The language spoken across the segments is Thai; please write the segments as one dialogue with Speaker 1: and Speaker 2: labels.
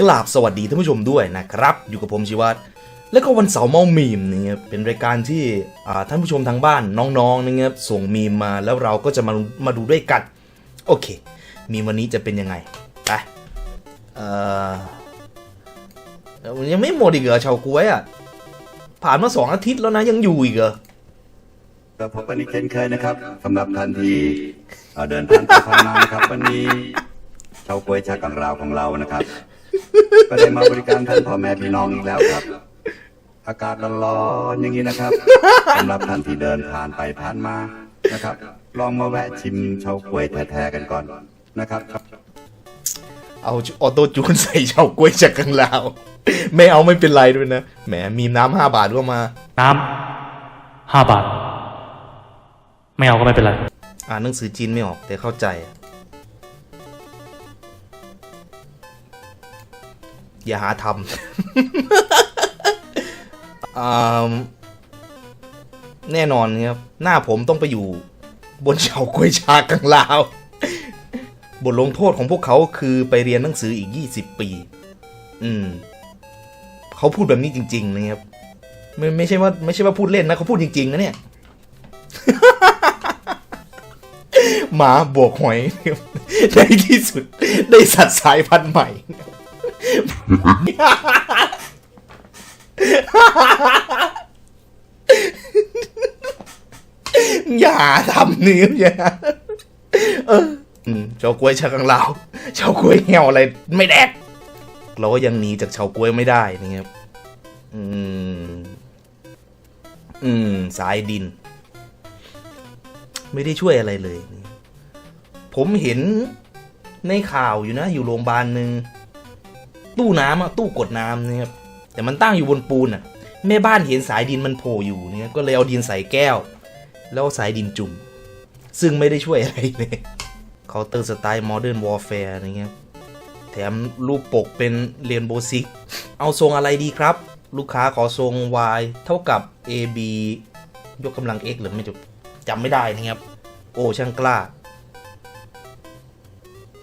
Speaker 1: กราบสวัสดีท่านผู้ชมด้วยนะครับ อยู่กับผมชิวัตรและก็วันเสาร์เมามีมนะครับเป็นรายการที่ท่านผู้ชมทางบ้านน้องๆนะครับส่งมีมมาแล้วเราก็จะมามาดูด้วยกันโอเค มีมวันนี้จะเป็นยังไงไปเออยังไม่หมดอีกเหรอชาวกล้วยอะผ่านมาสองอาทิตย์แล้วนะยังอยู่อีกเหรอ
Speaker 2: เราพบกันอีกเช่นเคยนะครับสำหรับท่านที่เดินทางไปผ่านมานครับวันนี้ชาวกล้วยชากังราวของเรานะครับ ก็ได้มาบริการท่านพ่อแม่พี่น้องอีกแล้วครับ อากาศร้อนๆอย่างนี้นะครับสำหรับท่านที่เดินผ่านไปผ่านมานะครับ ลองมาแวะชิมชาวกล้วยแท้ๆกันก่อนนะครับ
Speaker 1: เอาออโต้จูนใส่เฉากล้วยจากกังลาว ไม่เอาไม่เป็นไรด้วยนะแหมมีน้ำห้าบาทก็มา
Speaker 3: น้ำห้าบาท ไม่เอาก็ไม่เป็นไร
Speaker 1: อ่านหนังสือจีนไม่ออกแต่เข้าใจ อะอย่าหาทำอ่าแน่นอนครับ หน้าผมต้องไปอยู่ บนเฉากล้วยชากังลาว บทลงโทษของพวกเขาคือไปเรียนหนังสืออีก 20 ปี อืม เขาพูดแบบนี้จริง ๆ นะครับ ไม่ไม่ใช่ว่าไม่ใช่ว่าพูดเล่นนะ เขาพูดจริง ๆ นะเนี่ย หมาบวกหอย ในที่สุดได้สัตว์สายพันธุ์ใหม่ อย่าทำนิ้วอย่าเอออืมเฉากล้วยชากังลาวเฉากล้วยเหี่ยวอะไรไม่แดกเราก็ยังหนีจากเฉากล้วยไม่ได้นะครับ อืม อืม สายดิน ไม่ได้ช่วยอะไรเลย ผมเห็นในข่าวอยู่นะ อยู่โรงพยาบาลหนึ่ง ตู้น้ำอะตู้กดน้ำนะครับแต่มันตั้งอยู่บนปูนอะแม่บ้านเห็นสายดินมันโผล่อยู่เนี่ยก็เลยเอาดินใส่แก้ว แล้วสายดินจุ่ม ซึ่งไม่ได้ช่วยอะไรเลยเคาน์เตอร์สไตล์โมเดิร์นวอร์แฟร์อะไรเงี้ยแถมรูปปกเป็นเรียนโบซิกเอาทรงอะไรดีครับ ลูกค้าขอทรง Y เท่ากับ AB ยกกำลัง X หรือไม่จบจำไม่ได้นะครับ โอ้ช่างกล้า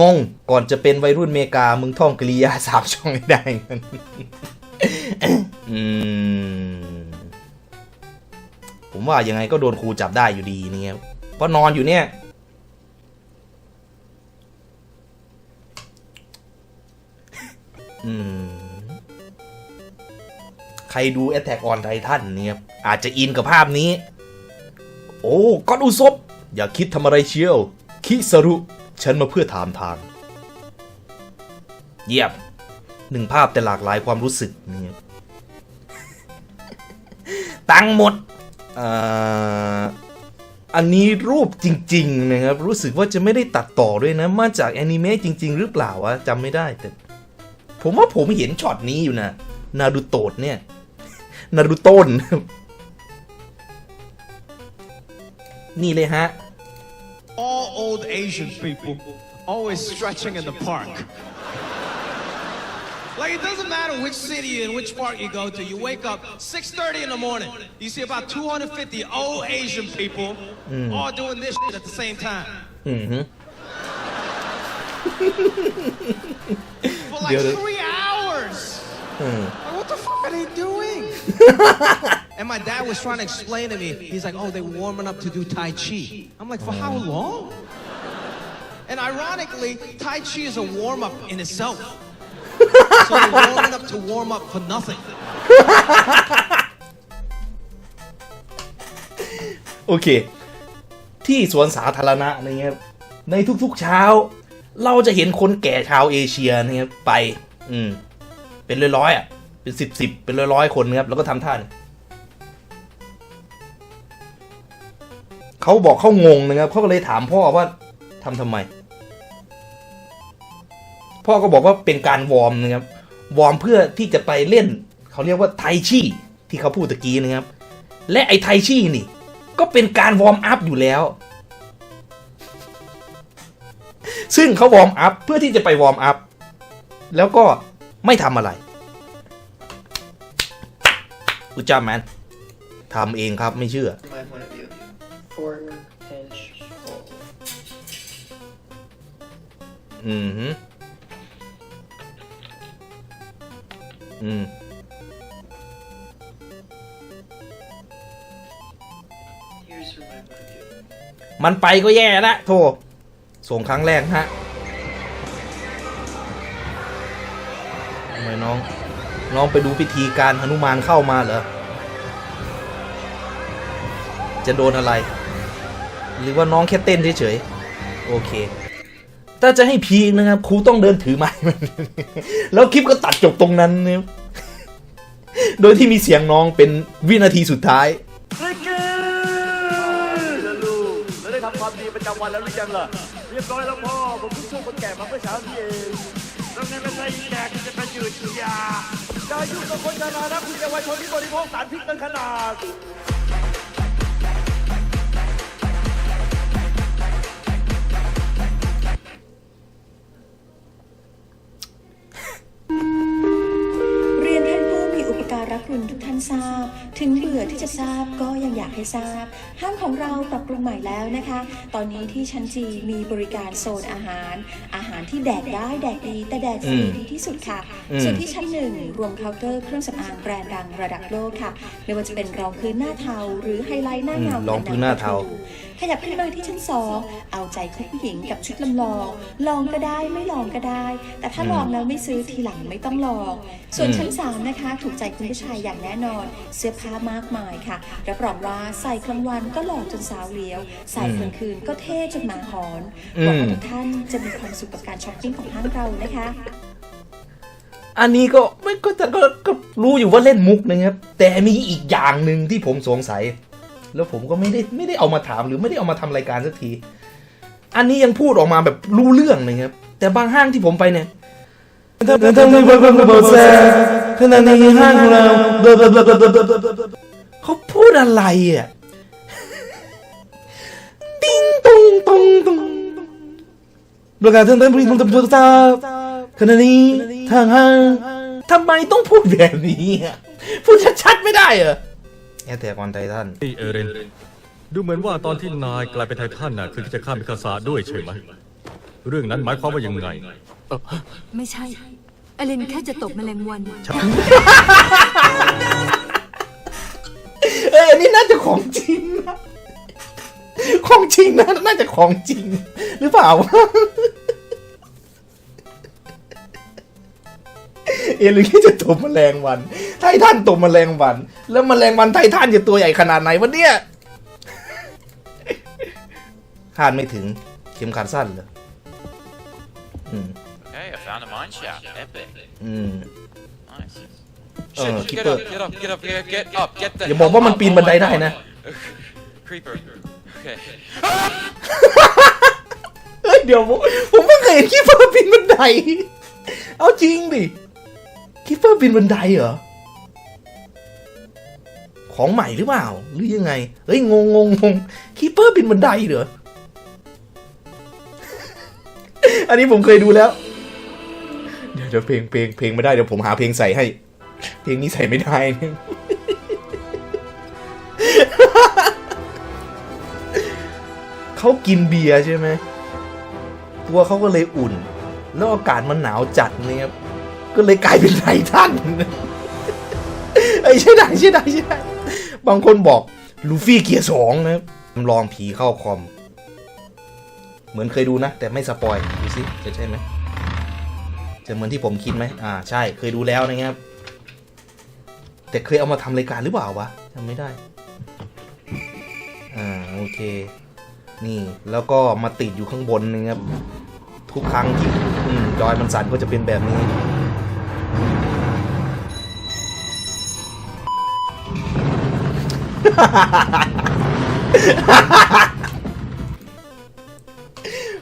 Speaker 1: งงก่อนจะเป็นวัยรุ่นเมกา มึงท่องกริยาสามช่องไม่ได้อืมผมว่ายังไงก็โดนครูจับได้อยู่ดีเนี่ยเพราะนอนอยู่เนี่ย อืมใครดู Attack on Titan เนี่ยอาจจะอินกับภาพนี้ โอ้ก้อนอุซบอย่าคิดทำอะไรเชียว คิสรุ ฉันมาเพื่อถามทาง เยี่ยมหนึ่งภาพแต่หลากหลายความรู้สึกเนี่ยตังค์หมดอ่าอันนี้รูปจริง ๆ นะครับ รู้สึกว่าจะไม่ได้ตัดต่อด้วยนะ มาจากแอนิเมะจริง ๆ หรือเปล่าวะจำไม่ได้แต่ ผมว่าผมเห็นช็อตนี้อยู่นะนารูโตะเนี่ยนารูโต้นนี่เลยฮะ
Speaker 4: all old Asian people always stretching in the park. Like it doesn't matter which city and which park you go to. You wake up 6:30 in the morning. You see about 250 old Asian people mm. all doing this shit at the same time.
Speaker 1: Mm-hmm.
Speaker 4: For like three hours. Mm. Like, what the fuck are they doing? and my dad was trying to explain to me. He's like, "Oh, they're warming up to do Tai Chi." I'm like, "For how long?" And ironically, Tai Chi is a warm up in itself. so they're warming up to warm up for nothing.
Speaker 1: โอเค ที่สวนสาธารณะนะครับในทุกๆเช้า เราจะเห็นคนแก่ชาวเอเชียนะครับไป อืม เป็นร้อยๆอะ เป็นสิบสิบเป็นร้อยๆคนนะครับ แล้วก็ทำท่าเนี่ยเขาบอกเขางงนะครับเขาก็เลยถามพ่อว่าทำทำไม พ่อก็บอกว่าเป็นการวอร์มนะครับ วอร์มเพื่อที่จะไปเล่น เขาเรียกว่าไทชี่ที่เขาพูดตะกี้นะครับ และไอ้ไทชี่นี่ ก็เป็นการวอร์มอัพอยู่แล้ว ซึ่งเขาวอร์มอัพเพื่อที่จะไปวอร์มอัพ แล้วก็ไม่ทำอะไรอุจจาแมนทำเองครับไม่เชื่อ
Speaker 5: my point of view. Fork, pinch, pull.
Speaker 1: อื อืม
Speaker 5: Here's for my budget.
Speaker 1: มันไปก็แย่ละโทส่งครั้งแรกฮะทำไมน้อง น้องไปดูพิธีการหนุมานเข้ามาเหรอ จะโดนอะไร หรือว่าน้องแค่เต้นเฉยๆ โอเค ถ้าจะให้พีคนะครับครูต้องเดินถือไม้มันแล้วคลิปก็ตัดจบตรงนั้นนะโดยที่มีเสียงน้องเป็นวินาทีสุดท้าย
Speaker 6: ลูกแล้วได้ทำความดีประจำวันแล้วหรือยังล่ะเรียบร้อยแล้วพ่อผมเพิ่งช่วยคนแก่มาเมื่อเช้านี้เองแล้วไงไม่ใช่แก่ที่จะไปยืดยาอย่ายุ่งกับคนชรานะคุณเยาวชนที่บริโภคสารพิษเกินขนาด
Speaker 7: ทุกท่านทราบ ถึงเบื่อที่จะทราบก็ยังอยากให้ทราบ ห้างของเราปรับปรุงใหม่แล้วนะคะ ตอนนี้ที่ชั้นจีมีบริการโซนอาหาร อาหารที่แดกได้แดกดี แต่แดกฟรี
Speaker 1: อืม
Speaker 7: ดีที่สุดค่ะ
Speaker 1: อืม
Speaker 7: ส่วนที่ชั้นหนึ่งรวมเคาน์เตอร์เครื่องสำอางแบรนด์ดังระดับโลกค่ะ ไม่ว่าจะเป็นรองพื้นหน้าเทาหรือไฮไลท์หน้าเงา
Speaker 1: อืมรองพื้นหน้าเทา
Speaker 7: ขยับขึ้นมาที่ชั้นสองเอาใจคุณผู้หญิงกับชุดลำลอง ลองก็ได้ไม่ลองก็ได้ แต่ถ้าลองแล้วไม่ซื้อทีหลังไม่ต้องลอง ส่วนชั้น3นะคะ ถูกใจคุณผู้ชายอย่างแน่นอน เสื้อผ้ามากมายค่ะรับรองว่าใส่กลางวันก็หล่อจนสาวเหลียว ใส่กลางคืนก็เท่จนหมาหอน
Speaker 1: อืม
Speaker 7: หวังว่าทุกท่านจะมีความสุขกับการช้อปปิ้งของห้างเรานะคะ
Speaker 1: อันนี้ก็ไม่ก็แต่ก็ก็รู้อยู่ว่าเล่นมุกนะครับ แต่มีอีกอย่างหนึ่งที่ผมสงสัย แล้วผมก็ไม่ได้ไม่ได้เอามาถามหรือไม่ได้เอามาทำรายการสักที อันนี้ยังพูดออกมาแบบรู้เรื่องนะครับ แต่บางห้างที่ผมไปเนี่ยถ้าถ้าไม่เบิร์เบิร์เบิร์แซ่ขณะในห้างของเราเขาพูดอะไรอะติ้งตงตงตงประกาศเตือนเตือนผู้หญิงต้องตาขณะนี้ทางห้างทำไมต้องพูดแบบนี้อะพูดชัดๆไม่ได้เหรอ แอร์แต่ก่อนไททัน
Speaker 8: นี่เอเรน ดูเหมือนว่าตอนที่นายกลายเป็นไททันน่ะคือที่จะข้ามมิคาซาด้วยใช่ไหม เรื่องนั้นหมายความว่ายังไง
Speaker 9: ไม่ใช่อเลนแค่จะตบแมลงวัน
Speaker 1: เอ้ยอันนี้น่าจะของจริงนะ ของจริงนะ น่าจะของจริง หรือเปล่าวะ เอหรือที่จะตบแมลงวัน ไททันตบแมลงวัน แล้วแมลงวันไททันจะตัวใหญ่ขนาดไหนวะเนี่ยคาดไม่ถึงเข็มขัดสั้นเหรออืม
Speaker 10: Okay, I found a mine shaft. Epic.
Speaker 1: อืม
Speaker 10: Nice.
Speaker 1: Oh,
Speaker 10: Shit,
Speaker 1: keep
Speaker 10: get
Speaker 1: up.
Speaker 10: up, get up, get up, get, get up, get the
Speaker 1: อย่าบอก
Speaker 10: hell
Speaker 1: ว่ามัน
Speaker 10: up.
Speaker 1: ปีน
Speaker 10: Oh
Speaker 1: บันได
Speaker 10: my
Speaker 1: ได้
Speaker 10: God.
Speaker 1: นะ
Speaker 10: Creeper. Okay.
Speaker 1: เฮ้ยเดี๋ยวผมผมเพิ่งเคยเห็นคีเปอร์ปีนบันได เอาจริงดิ คีเปอร์ปีนบันไดเหรอ ของใหม่หรือเปล่า หรือยังไง เฮ้ย งงงงงคีเปอร์ปีนบันไดเหรอ อันนี้ผมเคยดูแล้ว เดี๋ยวเดี๋ยวเพลงเพลงเพลงไม่ได้ เดี๋ยวผมหาเพลงใส่ให้ เพลงนี้ใส่ไม่ได้เขากินเบียร์ใช่ไหมตัวเขาก็เลยอุ่น แล้วอากาศมันหนาวจัดเนี่ยครับ ก็เลยกลายเป็นไททันเอ้ใช่ได้ใช่ได้ใช่ได้บางคนบอกลูฟี่เกียร์สองนะจำลองผีเข้าคอม เหมือนเคยดูนะ แต่ไม่สปอยดูสิจะใช่ไหมจะเหมือนที่ผมคิดไหมอ่าใช่เคยดูแล้วนะครับ แต่เคยเอามาทำรายการหรือเปล่าวะจำไม่ได้ อ่าโอเค นี่แล้วก็มาติดอยู่ข้างบนนะครับทุกครั้งที่อืมจอยมันสั่นก็จะเป็นแบบนี้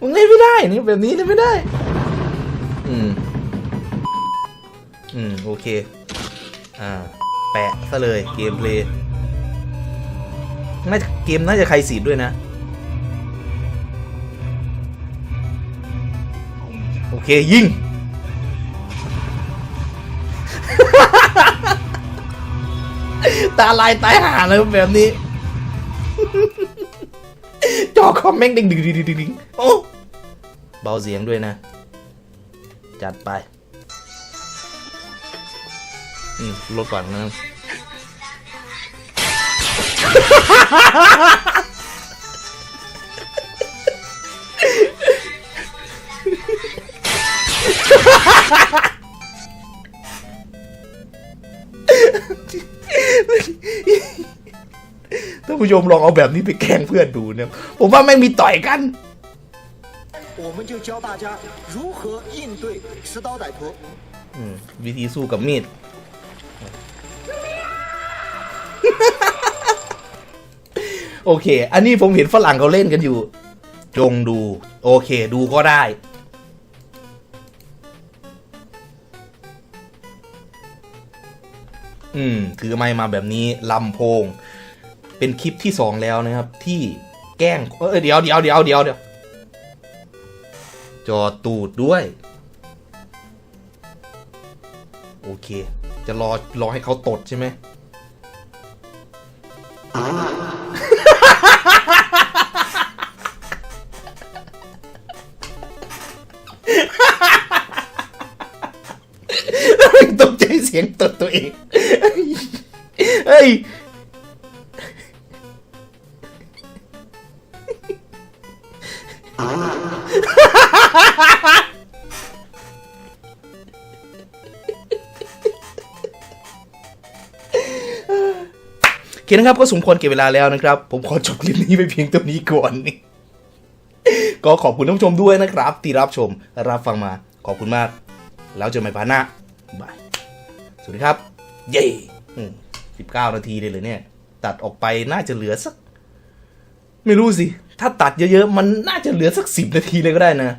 Speaker 1: มึงเล่นไม่ได้นี่แบบนี้เล่นไม่ได้ อืม อืม โอเค อ่า แปะซะเลยเกมเพลย์น่าจะเกมน่าจะใครสีดด้วยนะ โอเค ยิง ตาลายตายห่าเลยแบบนี้ จอคอมแม่งดึงดึงดึงดึงดึงโอ้เบาเสียงด้วยนะ จัดไป อืมลดก่อนนะครับท่า ผู้ชมลองเอาแบบนี้ไปแกล้งเพื่อนดูเนี่ย ผมว่าแม่งมีต่อยกัน
Speaker 6: 我们就教大家如何应对持刀歹徒。
Speaker 1: อืมวิธีสู้กับมีด โอเค อันนี้ผมเห็นฝรั่งเขาเล่นกันอยู่ จงดู โอเค ดูก็ได้ อืม ถือไม้มาแบบนี้ลำโพง เป็นคลิปที่สองแล้วนะครับ ที่แกล้งเออเดี๋ยวเดี๋ยวเดี๋ยวเดี๋ยวเดี๋ยวจอตูดด้วย โอเค จะรอรอให้เขาตดใช่ไหมตกใจเสียงตดตัวเอง คนะครับก็สมควรเก็บเวลาแล้วนะครับ ผมขอจบคลิปนี้ไปเพียงเท่านี้ก่อนก็ขอบคุณท่านผู้ชมด้วยนะครับ ที่รับชมรับฟังมาขอบคุณมาก แล้วเจอกันใหม่พาร์ทหน้าบายสวัสดีครับ เย้สิบเก้านาทีเลยเลยเนี่ย ตัดออกไปน่าจะเหลือสัก ไม่รู้สิ ถ้าตัดเยอะๆ มันน่าจะเหลือสักสิบนาทีเลยก็ได้นะ